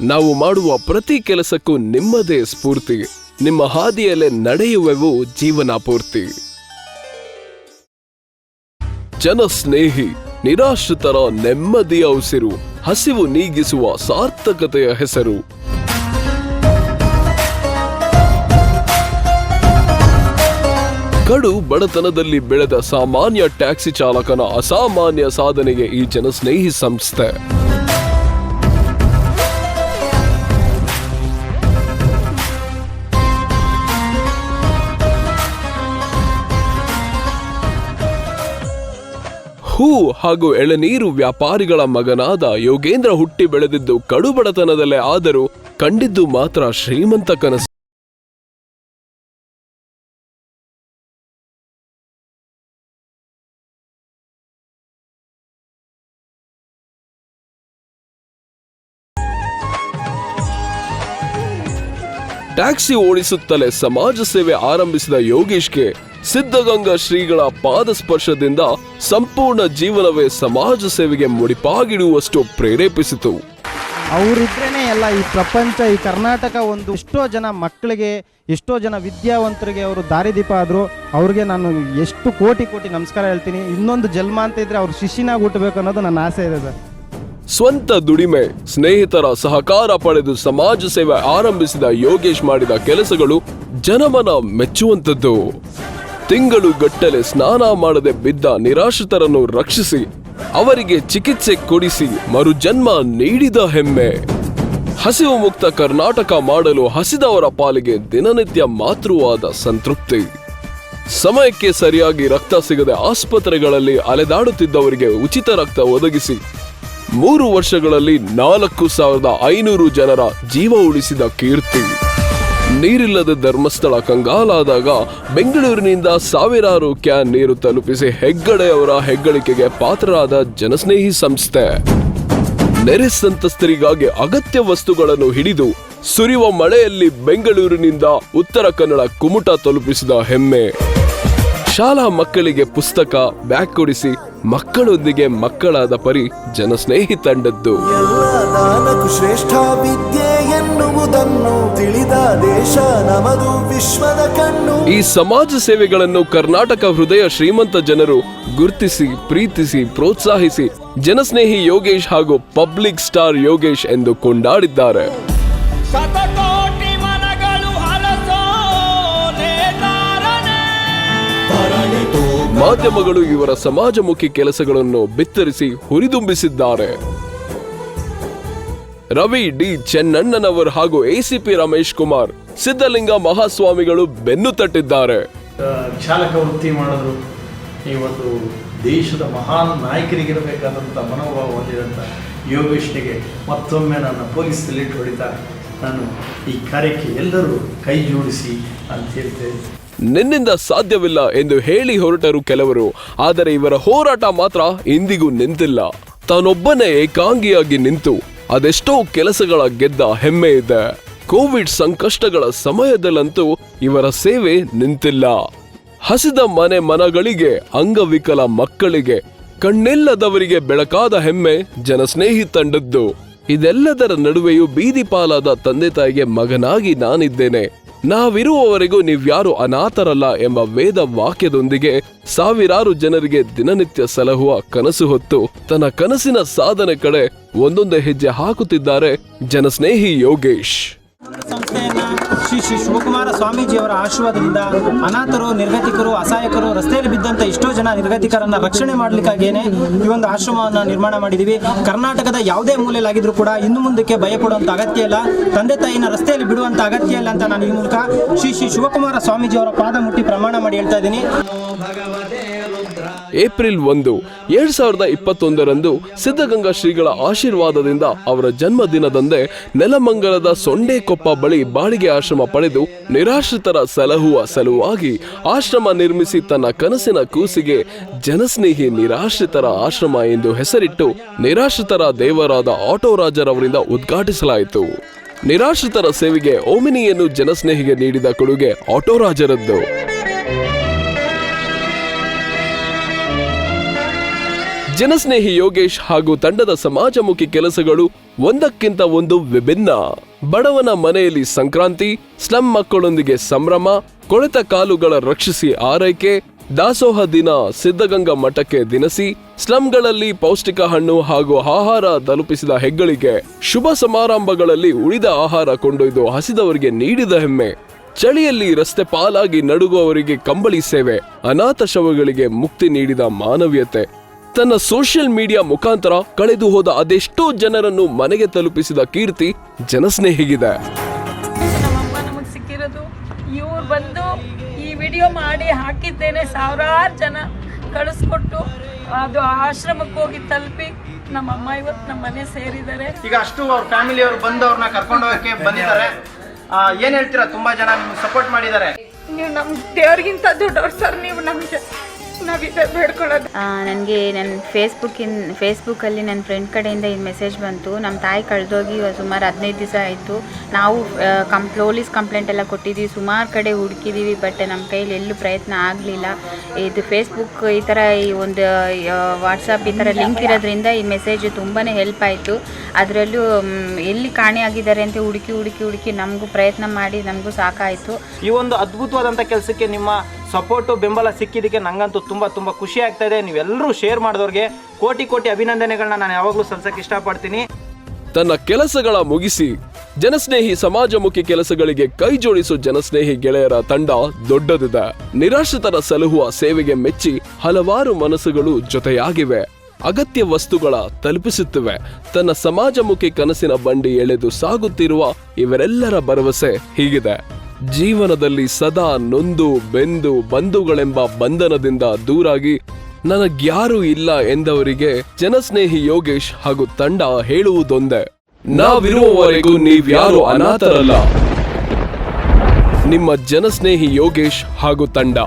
ನಾವು ಮಾಡುವ ಪ್ರತಿ ಕೆಲಸಕ್ಕೂ ನಿಮ್ಮದೇ ಸ್ಫೂರ್ತಿ. ನಿಮ್ಮ ಹಾದಿಯಲ್ಲೇ ನಡೆಯುವೆವು ಜೀವನ ಪೂರ್ತಿ ಜನಸ್ನೇಹಿ, ನಿರಾಶ್ರಿತರ ನೆಮ್ಮದಿಯ ಉಸಿರು ಹಸಿವು ನೀಗಿಸುವ ಸಾರ್ಥಕತೆಯ ಹೆಸರು. ಕಡು ಬಡತನದಲ್ಲಿ ಬೆಳೆದ ಸಾಮಾನ್ಯ ಟ್ಯಾಕ್ಸಿ ಚಾಲಕನ ಅಸಾಮಾನ್ಯ ಸಾಧನೆಗೆ ಈ ಜನಸ್ನೇಹಿ ಸಂಸ್ಥೆ. ಹೂ ಹಾಗೂ ಎಳನೀರು ವ್ಯಾಪಾರಿಗಳ ಮಗನಾದ ಯೋಗೇಂದ್ರ ಹುಟ್ಟಿ ಬೆಳೆದಿದ್ದು ಕಡುಬಡತನದಲ್ಲೇ ಆದರೂ ಕಂಡಿದ್ದು ಮಾತ್ರ ಶ್ರೀಮಂತ ಕನಸು. ಟ್ಯಾಕ್ಸಿ ಓಡಿಸುತ್ತಲೇ ಸಮಾಜ ಸೇವೆ ಆರಂಭಿಸಿದ ಯೋಗೀಶ್ಗೆ ಸಿದ್ಧಗಂಗಾ ಶ್ರೀಗಳ ಪಾದ ಸ್ಪರ್ಶದಿಂದ ಸಂಪೂರ್ಣ ಜೀವನವೇ ಸಮಾಜ ಸೇವೆಗೆ ಮುಡಿಪಾಗಿಡುವಷ್ಟು ಪ್ರೇರೇಪಿಸಿತು. ಅವರಿದ್ರೇನೆ ಎಲ್ಲ ಈ ಪ್ರಪಂಚ, ಈ ಕರ್ನಾಟಕ ಒಂದು ಎಷ್ಟೋ ಜನ ಮಕ್ಕಳಿಗೆ, ಎಷ್ಟೋ ಜನ ವಿದ್ಯಾವಂತರಿಗೆ ಅವರು ದಾರಿದೀಪ ಆದರು ಅವ್ರಿಗೆ ನಾನು ಎಷ್ಟು ಕೋಟಿ ಕೋಟಿ ನಮಸ್ಕಾರ ಹೇಳ್ತೀನಿ. ಇನ್ನೊಂದು ಜನ್ಮ ಅಂತ ಇದ್ರೆ ಅವ್ರ ಶಿಷ್ಯನಾಗಿ ಹುಟ್ಟಬೇಕು ಅನ್ನೋದು ನನ್ನ ಆಸೆ ಇದೆ ಸರ್. ಸ್ವಂತ ದುಡಿಮೆ, ಸ್ನೇಹಿತರ ಸಹಕಾರ ಪಡೆದು ಸಮಾಜ ಸೇವೆ ಆರಂಭಿಸಿದ ಯೋಗೇಶ್ ಮಾಡಿದ ಕೆಲಸಗಳು ಜನಮನ ಮೆಚ್ಚುವಂಥದ್ದು. ತಿಂಗಳು ಗಟ್ಟಲೆ ಸ್ನಾನ ಮಾಡದೆ ಬಿದ್ದ ನಿರಾಶ್ರಿತರನ್ನು ರಕ್ಷಿಸಿ, ಅವರಿಗೆ ಚಿಕಿತ್ಸೆ ಕೊಡಿಸಿ ಮರುಜನ್ಮ ನೀಡಿದ ಹೆಮ್ಮೆ. ಹಸಿವು ಮುಕ್ತ ಕರ್ನಾಟಕ ಮಾಡಲು ಹಸಿದವರ ಪಾಲಿಗೆ ದಿನನಿತ್ಯ ಮಾತೃವಾದ ಸಂತೃಪ್ತಿ. ಸಮಯಕ್ಕೆ ಸರಿಯಾಗಿ ರಕ್ತ ಸಿಗದೆ ಆಸ್ಪತ್ರೆಗಳಲ್ಲಿ ಅಲೆದಾಡುತ್ತಿದ್ದವರಿಗೆ ಉಚಿತ ರಕ್ತ ಒದಗಿಸಿ ಮೂರು ವರ್ಷಗಳಲ್ಲಿ ನಾಲ್ಕು ಸಾವಿರದ ಐನೂರು ಜನರ ಜೀವ ಉಳಿಸಿದ ಕೀರ್ತಿ. ನೀರಿಲ್ಲದ ಧರ್ಮಸ್ಥಳ ಕಂಗಾಲಾದಾಗ ಬೆಂಗಳೂರಿನಿಂದ ಸಾವಿರಾರು ಕ್ಯಾನ್ ನೀರು ತಲುಪಿಸಿ ಹೆಗ್ಗಡೆ ಅವರ ಹೆಗ್ಗಳಿಕೆಗೆ ಪಾತ್ರರಾದ ಜನಸ್ನೇಹಿ ಸಂಸ್ಥೆ. ನೆರೆ ಸಂತಸ್ತರಿಗಾಗಿ ಅಗತ್ಯ ವಸ್ತುಗಳನ್ನು ಹಿಡಿದು ಸುರಿಯುವ ಮಳೆಯಲ್ಲಿ ಬೆಂಗಳೂರಿನಿಂದ ಉತ್ತರ ಕನ್ನಡ ಕುಮುಟ ತಲುಪಿಸಿದ ಹೆಮ್ಮೆ. ಶಾಲಾ ಮಕ್ಕಳಿಗೆ ಪುಸ್ತಕ, ಬ್ಯಾಗ್ ಕೊಡಿಸಿ ಮಕ್ಕಳೊಂದಿಗೆ ಮಕ್ಕಳಾದ ಪರಿ ಜನಸ್ನೇಹಿ ತಂಡದ್ದು. ಶ್ರೇಷ್ಠ ವಿದ್ಯೆ ಎನ್ನುವುದನ್ನು ತಿಳಿದ ದೇಶ ನಮದು ವಿಶ್ವದ ಕಣ್ಣು ಈ ಸಮಾಜ ಸೇವೆಗಳನ್ನು ಕರ್ನಾಟಕ ಹೃದಯ ಶ್ರೀಮಂತ ಜನರು ಗುರುತಿಸಿ, ಪ್ರೀತಿಸಿ, ಪ್ರೋತ್ಸಾಹಿಸಿ ಜನಸ್ನೇಹಿ ಯೋಗೇಶ್ ಹಾಗೂ ಪಬ್ಲಿಕ್ ಸ್ಟಾರ್ ಯೋಗೇಶ್ ಎಂದು ಕೊಂಡಾಡಿದ್ದಾರೆ. ಮಾಧ್ಯಮಗಳು ಇವರ ಸಮಾಜಮುಖಿ ಕೆಲಸಗಳನ್ನು ಬಿತ್ತರಿಸಿ ಹುರಿದುಂಬಿಸಿದ್ದಾರೆ. ರವಿ ಡಿ ಚೆನ್ನಣ್ಣನವರ್ ಹಾಗೂ ಎಸಿಪಿ ರಮೇಶ್ ಕುಮಾರ್, ಸಿದ್ಧಲಿಂಗ ಮಹಾಸ್ವಾಮಿಗಳು ಬೆನ್ನು ತಟ್ಟಿದ್ದಾರೆ. ಚಾಲಕ ವೃತ್ತಿ ಮಾಡಿದ್ರು. ಇವತ್ತು ದೇಶದ ಮಹಾನ್ ನಾಯಕರಿಗಿರಬೇಕಾದಂಥ ಮನೋಭಾವ ಹೊಂದಿದಂಥ ಯೋಗೇಶ್ನಿಗೆ ಮತ್ತೊಮ್ಮೆ ನನ್ನ ಪೊಲೀಸ್ ಸೆಲ್ಯೂಟ್ ಹೊಡಿತಾ ನಾನು ಈ ಕಾರ್ಯಕ್ಕೆ ಎಲ್ಲರೂ ಕೈ ಜೋಡಿಸಿ ಅಂತ ಹೇಳ್ತೇನೆ. ನಿನ್ನಿಂದ ಸಾಧ್ಯವಿಲ್ಲ ಎಂದು ಹೇಳಿ ಹೊರಟರು ಕೆಲವರು. ಆದರೆ ಇವರ ಹೋರಾಟ ಮಾತ್ರ ಇಂದಿಗೂ ನಿಂತಿಲ್ಲ. ತಾನೊಬ್ಬನೇ ಏಕಾಂಗಿಯಾಗಿ ನಿಂತು. ಅದೆಷ್ಟೋ ಕೆಲಸಗಳ ಗೆದ್ದ ಹೆಮ್ಮೆ ಇದೆ. ಕೋವಿಡ್ ಸಂಕಷ್ಟಗಳ ಸಮಯದಲ್ಲಂತೂ ಇವರ ಸೇವೆ ನಿಂತಿಲ್ಲ. ಹಸಿದ ಮನೆ ಮನಗಳಿಗೆ, ಅಂಗವಿಕಲ ಮಕ್ಕಳಿಗೆ, ಕಣ್ಣಿಲ್ಲದವರಿಗೆ ಬೆಳಕಾದ ಹೆಮ್ಮೆ ಜನಸ್ನೇಹಿ ತಂಡದ್ದು. ಇದೆಲ್ಲದರ ನಡುವೆಯೂ ಬೀದಿ ಪಾಲಾದ ತಂದೆ ತಾಯಿಗೆ ಮಗನಾಗಿ ನಾನಿದ್ದೇನೆ. ನಾವಿರುವವರೆಗೂ ನೀವ್ಯಾರು ಅನಾಥರಲ್ಲ ಎಂಬ ವೇದ ವಾಕ್ಯದೊಂದಿಗೆ ಸಾವಿರಾರು ಜನರಿಗೆ ದಿನನಿತ್ಯ ಸಲಹುವ ಕನಸು ಹೊತ್ತು ತನ್ನ ಕನಸಿನ ಸಾಧನೆ ಕಡೆ ಒಂದೊಂದೇ ಹೆಜ್ಜೆ ಹಾಕುತ್ತಿದ್ದಾರೆ ಜನಸ್ನೇಹಿ ಯೋಗೇಶ್. ಸಂಸ್ಥೆಯನ್ನ ಶ್ರೀ ಶ್ರೀ ಶಿವಕುಮಾರ ಸ್ವಾಮೀಜಿಯವರ ಆಶೀರ್ವಾದದಿಂದ ಅನಾಥರು, ನಿರ್ಗತಿಕರು, ಅಸಹಾಯಕರು ರಸ್ತೆಯಲ್ಲಿ ಬಿದ್ದಂತ ಎಷ್ಟೋ ಜನ ನಿರ್ಗತಿಕರನ್ನ ರಕ್ಷಣೆ ಮಾಡ್ಲಿಕ್ಕಾಗೇನೆ ಈ ಒಂದು ಆಶ್ರಮವನ್ನ ನಿರ್ಮಾಣ ಮಾಡಿದೀವಿ. ಕರ್ನಾಟಕದ ಯಾವುದೇ ಮೂಲೆಯಲ್ಲಾಗಿದ್ರು ಕೂಡ ಇನ್ನು ಮುಂದಕ್ಕೆ ಭಯ ಪಡುವಂತ ಅಗತ್ಯ ಇಲ್ಲ. ತಂದೆ ತಾಯಿನ ರಸ್ತೆಯಲ್ಲಿ ಬಿಡುವಂತ ಅಗತ್ಯ ಇಲ್ಲ ಅಂತ ನಾನು ಈ ಮೂಲಕ ಶ್ರೀ ಶ್ರೀ ಶಿವಕುಮಾರ ಸ್ವಾಮೀಜಿಯವರ ಪಾದ ಮುಟ್ಟಿ ಪ್ರಮಾಣ ಮಾಡಿ ಹೇಳ್ತಾ ಇದ್ದೀನಿ. ಏಪ್ರಿಲ್ ಒಂದು, ಎರಡ್ ಸಾವಿರದ ಇಪ್ಪತ್ತೊಂದರಂದು ಸಿದ್ಧಗಂಗಾ ಶ್ರೀಗಳ ಆಶೀರ್ವಾದದಿಂದ ಅವರ ಜನ್ಮದಿನದಂದೇ ನೆಲಮಂಗಲದ ಸೊಂಡೆಕೊಪ್ಪ ಬಳಿ ಬಾಡಿಗೆ ಆಶ್ರಮ ಪಡೆದು ನಿರಾಶ್ರಿತರ ಸಲಹುವ ಸಲುವಾಗಿ ಆಶ್ರಮ ನಿರ್ಮಿಸಿ ತನ್ನ ಕನಸಿನ ಕೂಸಿಗೆ ಜನಸ್ನೇಹಿ ನಿರಾಶ್ರಿತರ ಆಶ್ರಮ ಎಂದು ಹೆಸರಿಟ್ಟು ನಿರಾಶ್ರಿತರ ದೇವರಾದ ಆಟೋ ರಾಜರವರಿಂದ ಉದ್ಘಾಟಿಸಲಾಯಿತು. ನಿರಾಶ್ರಿತರ ಸೇವೆಗೆ ಓಮಿನಿಯನ್ನು ಜನಸ್ನೇಹಿಗೆ ನೀಡಿದ ಕೊಡುಗೆ ಆಟೋ ಜನಸ್ನೇಹಿ ಯೋಗೇಶ್ ಹಾಗೂ ತಂಡದ ಸಮಾಜಮುಖಿ ಕೆಲಸಗಳು ಒಂದಕ್ಕಿಂತ ಒಂದು ವಿಭಿನ್ನ. ಬಡವನ ಮನೆಯಲ್ಲಿ ಸಂಕ್ರಾಂತಿ, ಸ್ಲಂ ಮಕ್ಕಳೊಂದಿಗೆ ಸಂಭ್ರಮ, ಕೊಳೆತ ಕಾಲುಗಳ ರಕ್ಷಿಸಿ ಆರೈಕೆ, ದಾಸೋಹ ದಿನ ಸಿದ್ಧಗಂಗಾ ಮಠಕ್ಕೆ ದಿನಸಿ, ಸ್ಲಂಗಳಲ್ಲಿ ಪೌಷ್ಟಿಕ ಹಣ್ಣು ಹಾಗೂ ಆಹಾರ ತಲುಪಿಸಿದ ಹೆಗ್ಗಳಿಗೆ ಶುಭ ಸಮಾರಂಭಗಳಲ್ಲಿ ಉಳಿದ ಆಹಾರ ಕೊಂಡೊಯ್ದು ಹಸಿದವರಿಗೆ ನೀಡಿದ ಹೆಮ್ಮೆ. ಚಳಿಯಲ್ಲಿ ರಸ್ತೆ ಪಾಲಾಗಿ ನಡುಗುವವರಿಗೆ ಕಂಬಳಿ ಸೇವೆ, ಅನಾಥ ಶವಗಳಿಗೆ ಮುಕ್ತಿ ನೀಡಿದ ಮಾನವೀಯತೆ. ತನ್ನ ಸೋಷಿಯಲ್ ಮೀಡಿಯಾ ಮುಖಾಂತರ ಕಳೆದು ಹೋದ ಅದೆಷ್ಟೋ ಜನರನ್ನು ಮನೆಗೆ ತಲುಪಿಸಿದ ಕೀರ್ತಿ ಜನಸ್ನೇಹಿಗಿದೆ. ನಮ್ಮಮ್ಮ ನಮಗೆ ಸಿಕ್ಕಿರೋದು ಇವ್ರು ಬಂದು ಈ ವಿಡಿಯೋ ಮಾಡಿ ಹಾಕಿದ್ದೇನೆ ಸಾವಿರಾರು ಜನ ಕಳಿಸ್ಕೊಟ್ಟು ಅದು ಆಶ್ರಮಕ್ಕೆ ಹೋಗಿ ತಲುಪಿ ನಮ್ಮಮ್ಮ ಇವತ್ತು ನಮ್ಮ ಮನೆ ಸೇರಿದ್ದಾರೆ. ಈಗ ಅಷ್ಟು ಅವ್ರ ಫ್ಯಾಮಿಲಿ ಅವರು ಬಂದು ಅವ್ರನ್ನ ಕರ್ಕೊಂಡು ಹೋಗಕ್ಕೆ ಬಂದಿದ್ದಾರೆ. ಆ, ಏನ್ ಹೇಳ್ತೀರಾ? ತುಂಬಾ ಜನ ನಿಮ್ಗೆ ಸಪೋರ್ಟ್ ಮಾಡಿದ್ದಾರೆ. ನೀವು ನಮ್ಮ ದೇವ್ರಿಗಿಂತ ದೊಡ್ಡವ್ರು ಸರ್ ನೀವು ನಮಗೆ ನಾವಿದೆ ಬೇಡ್ಕೊಳ್ಳೋದು. ನನಗೆ ನನ್ನ ಫೇಸ್ಬುಕ್ಕಿನ ಫೇಸ್ಬುಕ್ಕಲ್ಲಿ ನನ್ನ ಫ್ರೆಂಡ್ ಕಡೆಯಿಂದ ಈ ಮೆಸೇಜ್ ಬಂತು. ನಮ್ಮ ತಾಯಿ ಕಳೆದೋಗಿ ಸುಮಾರು ಹದಿನೈದು ದಿವಸ ಆಯಿತು. ನಾವು ಕಂ ಪೊಲೀಸ್ ಕಂಪ್ಲೇಂಟ್ ಎಲ್ಲ ಕೊಟ್ಟಿದ್ದೀವಿ ಸುಮಾರು ಕಡೆ ಹುಡುಕಿದ್ದೀವಿ ಬಟ್ ನಮ್ಮ ಕೈಲಿ ಎಲ್ಲೂ ಪ್ರಯತ್ನ ಆಗಲಿಲ್ಲ. ಇದು ಫೇಸ್ಬುಕ್ ಈ ಥರ ಈ ಒಂದು ವಾಟ್ಸಪ್ ಈ ಥರ ಲಿಂಕ್ ಇರೋದ್ರಿಂದ ಈ ಮೆಸೇಜ್ ತುಂಬಾ ಹೆಲ್ಪ್ ಆಯಿತು. ಅದರಲ್ಲೂ ಎಲ್ಲಿ ಕಾಣೆಯಾಗಿದ್ದಾರೆ ಅಂತ ಹುಡುಕಿ ಹುಡುಕಿ ಹುಡುಕಿ ನಮಗೂ ಪ್ರಯತ್ನ ಮಾಡಿ ನಮಗೂ ಸಾಕಾಯಿತು. ಈ ಒಂದು ಅದ್ಭುತವಾದಂಥ ಕೆಲಸಕ್ಕೆ ನಿಮ್ಮ ಸಪೋರ್ಟು, ಬೆಂಬಲ ಸಿಕ್ಕಿದ್ದಕ್ಕೆ ನನಗಂತೂ ತುಂಬ ತುಂಬ ಖುಷಿ ಆಗ್ತಾ ಇದೆ. ನೀವೆಲ್ಲರೂ ಶೇರ್ ಮಾಡಿದವ್ರಿಗೆ ಕೋಟಿ ಕೋಟಿ ಅಭಿನಂದನೆಗಳನ್ನ ನಾನು ಯಾವಾಗಲೂ ಸಲ್ಸಕ್ಕೆ ಇಷ್ಟಪಡ್ತೀನಿ. ತನ್ನ ಕೆಲಸಗಳ ಮುಗಿಸಿ ಜನಸ್ನೇಹಿ ಸಮಾಜಮುಖಿ ಕೆಲಸಗಳಿಗೆ ಕೈ ಜೋಡಿಸೋ ಜನಸ್ನೇಹಿ ಗೆಳೆಯರ ತಂಡ ದೊಡ್ಡದಿದೆ. ನಿರಾಶ್ರಿತರ ಸಲಹುವ ಸೇವೆಗೆ ಮೆಚ್ಚಿ ಹಲವಾರು ಮನಸ್ಸುಗಳು ಜೊತೆಯಾಗಿವೆ. ಅಗತ್ಯ ವಸ್ತುಗಳ ತಲುಪಿಸುತ್ತಿವೆ. ತನ್ನ ಸಮಾಜಮುಖಿ ಕನಸಿನ ಬಂಡಿ ಎಳೆದು ಸಾಗುತ್ತಿರುವ ಇವರೆಲ್ಲರ ಭರವಸೆ ಹೀಗಿದೆ. ಜೀವನದಲ್ಲಿ ಸದಾ ನೊಂದು ಬೆಂದು ಬಂಧುಗಳೆಂಬ ಬಂಧನದಿಂದ ದೂರಾಗಿ, ನನಗ್ಯಾರೂ ಇಲ್ಲ ಎಂದವರಿಗೆ ಜನಸ್ನೇಹಿ ಯೋಗೇಶ್ ಹಾಗೂ ತಂಡ ಹೇಳುವುದೊಂದೇ. ನಾವಿರುವವರೆಗೂ ನೀವ್ಯಾರು ಅನಾಥರಲ್ಲ. ನಿಮ್ಮ ಜನಸ್ನೇಹಿ ಯೋಗೇಶ್ ಹಾಗೂ ತಂಡ.